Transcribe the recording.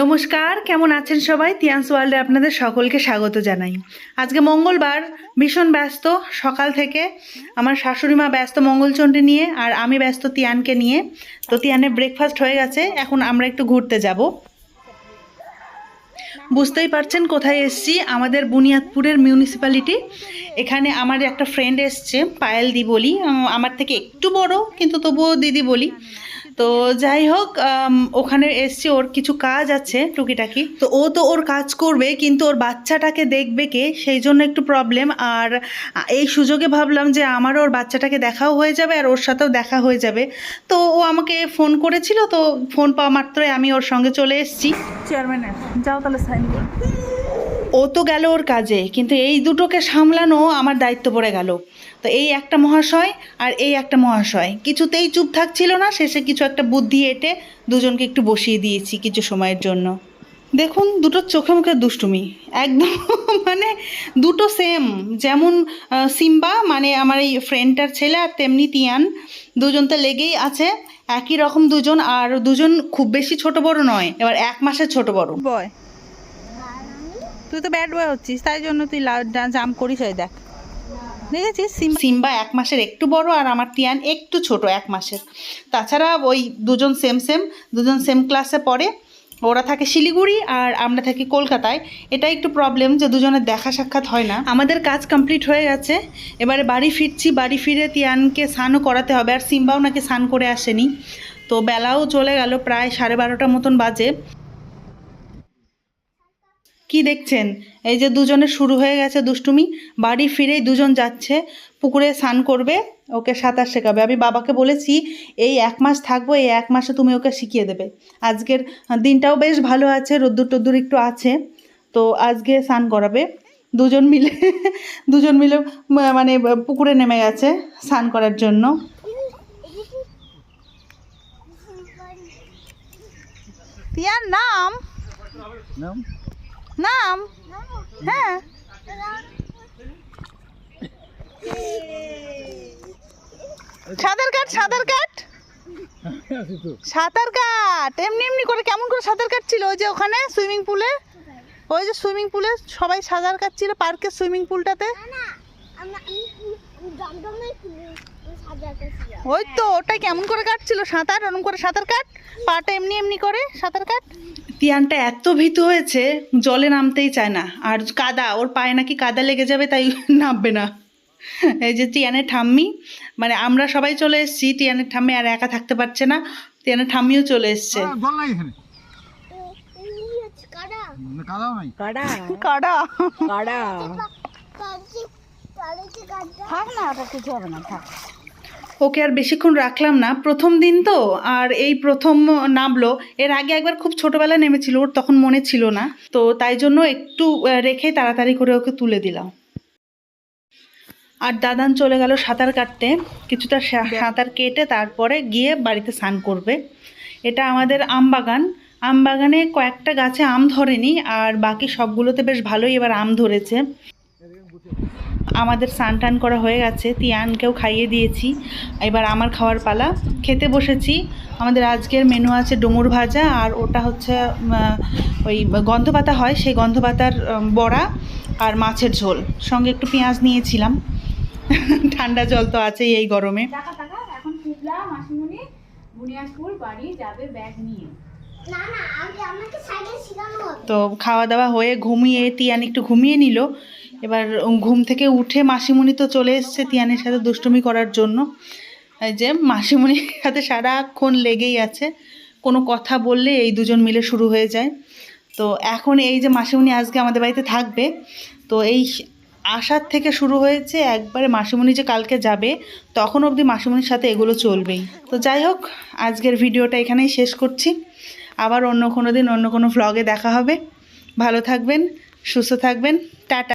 নমস্কার, কেমন আছেন সবাই? তিয়ান্স ওয়ার্ল্ডে আপনাদের সকলকে স্বাগত জানাই। আজকে মঙ্গলবার, ভীষণ ব্যস্ত, সকাল থেকে। আমার শাশুড়ি মা ব্যস্ত মঙ্গলচণ্ডী নিয়ে, আর আমি ব্যস্ত তিয়ানকে নিয়ে। তো তিয়ানের ব্রেকফাস্ট হয়ে গেছে, এখন আমরা একটু ঘুরতে যাব। বুঝতেই পারছেন কোথায় এসছি? আমাদের বুনিয়াদপুরের মিউনিসিপ্যালিটি এখানে আমার একটা ফ্রেন্ড এসছে, পায়েল দি বলি। আমার থেকে একটু বড়, কিন্তু তবুও দিদি বলি। তো যাই হোক ওখানে এসছে ওর কিছু কাজ আছে টুকিটাকি। তো ও তো ওর কাজ করবে কিন্তু ওর বাচ্চাটাকে দেখবে কে সেই জন্য একটু প্রবলেম আর এই সুযোগে ভাবলাম যে আমারও ওর বাচ্চাটাকে দেখাও হয়ে যাবে আর ওর সাথেও দেখা হয়ে যাবে। তো ও আমাকে ফোন করেছিল তো ফোন পাওয়া মাত্রই আমি ওর সঙ্গে চলে এসেছি। চেয়ারম্যানের যাও তাহলে সাইন ও তো গেল ওর কাজে, কিন্তু এই দুটোকে সামলানো আমার দায়িত্ব পড়ে গেল। তো এই একটা মহাশয় আর এই একটা মহাশয়। কিছুতেই চুপ থাকছিল না, শেষে কিছু একটা বুদ্ধি এঁটে দুজনকে একটু বসিয়ে দিয়েছি কিছু সময়ের জন্য। দেখুন, দুটো চোখে মুখে দুষ্টুমি। একদম মানে দুটো সেম যেমন সিম্বা মানে আমার এই ফ্রেন্ডটার ছেলে আর তেমনি তিয়ান। দুজন তো লেগেই আছে। একই রকম দুজন, আর দুজন খুব বেশি ছোট বড় নয়। এবার এক মাসের ছোট বড়। বয়। তুই তো ব্যাড বয় হচ্ছিস তাই জন্য তুই জাম করিস ওই দেখ। দেখেছিস সিম্বা এক মাসের একটু বড় আর আমার টিয়ান একটু ছোট এক মাসের। তাছাড়া ওই দুজন সেম সেম দুজন সেম ক্লাসে পড়ে। ওরা থাকে শিলিগুড়ি আর আমরা থাকি কলকাতায়। এটা একটু প্রবলেম যে দুজনের দেখা সাক্ষাৎ হয় না। আমাদের কাজ কমপ্লিট হয়ে গেছে। এবারে বাড়ি ফিরছি বাড়ি ফিরে তিয়ানকে স্নানও করাতে হবে। আর সিম্বাও নাকি স্নান করে আসেনি। তো বেলাও চলে গেল প্রায় সাড়ে বারোটার মতন বাজে। কি দেখছেন? এই যে দুজনের শুরু হয়ে গেছে দুষ্টুমি বাড়ি ফিরেই দুজন যাচ্ছে পুকুরে স্নান করবে ওকে সাঁতার শেখাবে। আমি বাবাকে বলেছি এই এক মাস থাকব এই এক মাসে তুমি ওকে শিখিয়ে দেবে। আজকের দিনটাও বেশ ভালো আছে রোদ্দুর টদ্দুর একটু আছে তো আজকে স্নান করাবে। দুজন মিলে দুজন মিলে মানে পুকুরে নেমে গেছে স্নান করার জন্য। তিয়ার নাম? নাম? নাম। হ্যাঁ। সাঁতার কাট সাঁতার কাট। সাঁতার কাট। এমনি এমনি করে কেমন করে সাঁতার কাটছিল? ওই যে ওখানে সুইমিং পুলে? ওই যে সুইমিং পুলে সবাই সাঁতার কাটছিল পার্কের সুইমিং পুলটাতে? ওই তো, ওটাই কেমন করে কাটছিল? সাঁতার, ওরম করে সাঁতার কাট? পাটা এমনি এমনি করে সাঁতার কাট? তিয়ানটা এত ভীত হয়েছে জলে নামতেই চায় না। আর কাদা ওর পায়ে নাকি কাদা লেগে যাবে তাই নামবে না। এই যে টিয়ানের ঠাম্মি মানে আমরা সবাই চলে এসেছি টিয়ানের ঠাম্মি আর একা থাকতে পারছে না টিয়ানের ঠাম্মিও চলে এসছে। কাড়া কাদা। কাড়া থাক না ওটা কিছু হবে না থাক। ওকে আর বেশিক্ষণ রাখলাম না। প্রথম দিন তো আর এই প্রথম নামলো। এর আগে একবার খুব ছোটোবেলা নেমেছিল ওর তখন মনে ছিল না। তো তাই জন্য একটু রেখে তাড়াতাড়ি করে ওকে তুলে দিলাম। আর দাদান চলে গেল সাঁতার কাটতে। কিছুটা সাঁতার কেটে তারপরে গিয়ে বাড়িতে স্নান করবে। এটা আমাদের আম বাগান। আম বাগানে কয়েকটা গাছে আম ধরেনি আর বাকি সবগুলোতে বেশ ভালোই এবার আম ধরেছে। আমাদের স্নান টান করা হয়ে গেছে তিয়ানকেও খাইয়ে দিয়েছি। এবার আমার খাওয়ার পালা। খেতে বসেছি। আমাদের আজকের মেনু আছে ডুমুর ভাজা আর ওটা হচ্ছে ওই গন্ধপাতা হয় সেই গন্ধপাতার বড়া আর মাছের ঝোল। সঙ্গে একটু পেঁয়াজ নিয়েছিলাম। ঠান্ডা জল তো আছেই এই গরমে। এখন মাসিমণি বাড়ি যাবে ব্যাগ নিয়ে। না না আগে আমাকে সাইকেল শেখানো হবে। তো খাওয়া দাওয়া হয়ে ঘুমিয়ে তিয়ান একটু ঘুমিয়ে নিল। এবার ঘুম থেকে উঠে মাসিমণি তো চলে এসছে তিয়ানের সাথে দুষ্টুমি করার জন্য। এই যে মাসিমণির সাথে সারাক্ষণ লেগেই আছে। কোনো কথা বললে এই দুজন মিলে শুরু হয়ে যায়। তো এখন এই যে মাসিমণি আজকে আমাদের বাড়িতে থাকবে, তো এই আসার থেকে শুরু হয়েছে একবারে মাসিমণি যে কালকে যাবে, তখন অবধি মাসিমণির সাথে এগুলো চলবেই। তো যাই হোক, আজকের ভিডিওটা এখানেই শেষ করছি। আবার অন্য কোনো দিন অন্য কোনো ভ্লগে দেখা হবে। ভালো থাকবেন, সুস্থ থাকবেন, টাটা।